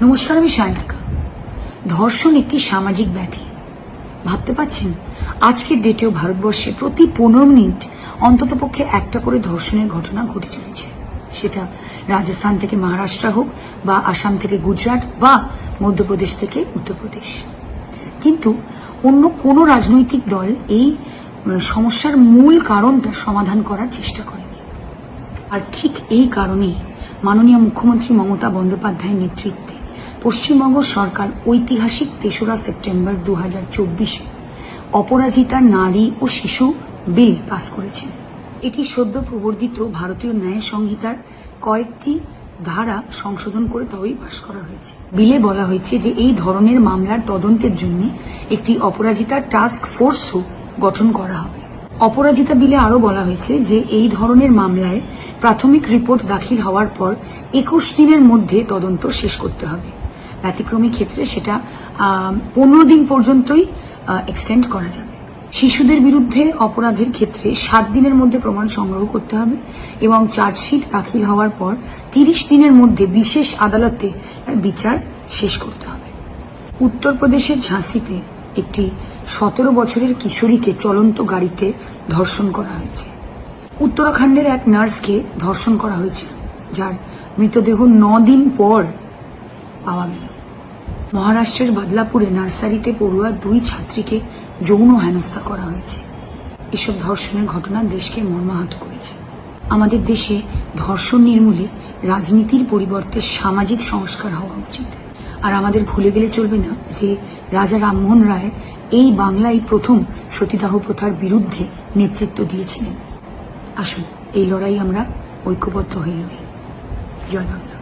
নমস্কার, আমি সায়ন্তিকা। ধর্ষণ একটি সামাজিক ব্যাধি। ভাবতে পাচ্ছেন আজকের ডেটেও ভারতবর্ষে প্রতি পনেরো মিনিট অন্ততপক্ষে একটা করে ধর্ষণের ঘটনা ঘটে চলেছে। সেটা রাজস্থান থেকে মহারাষ্ট্র হোক বা আসাম থেকে গুজরাট বা মধ্যপ্রদেশ থেকে উত্তরপ্রদেশ। কিন্তু অন্য কোনো রাজনৈতিক দল এই সমস্যার মূল কারণটা সমাধান করার চেষ্টা করেনি। আর ঠিক এই কারণেই মাননীয় মুখ্যমন্ত্রী মমতা বন্দ্যোপাধ্যায়ের নেতৃত্বে পশ্চিমবঙ্গ সরকার ঐতিহাসিক তেসরা সেপ্টেম্বর দু চব্বিশে অপরাজিতা নারী ও শিশু বিল পাস করেছে। এটি সদ্য প্রবর্ধিত ভারতীয় ন্যায় সংহিতার কয়েকটি ধারা সংশোধন করে তবেই পাশ করা হয়েছে। বিলে বলা হয়েছে যে এই ধরনের মামলার তদন্তের জন্য একটি অপরাজিতা টাস্ক ফোর্সও গঠন করা হবে। অপরাজিতা বিলে আরও বলা হয়েছে যে এই ধরনের মামলায় প্রাথমিক রিপোর্ট দাখিল হওয়ার পর একুশ দিনের মধ্যে তদন্ত শেষ করতে হবে। ব্যতিক্রমী ক্ষেত্রে সেটা পনেরো দিন পর্যন্তই এক্সটেন্ড করা যাবে। শিশুদের বিরুদ্ধে অপরাধের ক্ষেত্রে সাত দিনের মধ্যে প্রমাণ সংগ্রহ করতে হবে এবং চার্জশিট দাখিল হওয়ার পর তিরিশ দিনের মধ্যে বিশেষ আদালতে বিচার শেষ করতে হবে। উত্তরপ্রদেশের ঝাঁসিতে একটি সতেরো বছরের কিশোরীকে চলন্ত গাড়িতে ধর্ষণ করা হয়েছে। উত্তরাখণ্ডের এক নার্সকে ধর্ষণ করা হয়েছিল, যার মৃতদেহ দিন পর পাওয়া গেল। মহারাষ্ট্রের বাদলাপুরে নার্সারিতে পড়ুয়া দুই ছাত্রীকে যৌন হেনস্থা করা হয়েছে। এসব ধর্ষণের ঘটনা দেশকে মর্মাহত করেছে। আমাদের দেশে ধর্ষণ নির্মূলে রাজনীতির পরিবর্তে সামাজিক সংস্কার হওয়া উচিত। আর আমাদের ভুলে গেলে চলবে না যে রাজা রামমোহন রায় এই বাংলায় প্রথম সতীদাহ প্রথার বিরুদ্ধে নেতৃত্ব দিয়েছিলেন। আসুন, এই লড়াই আমরা ঐক্যবদ্ধ হয়ে লড়ি। জয় বাংলা।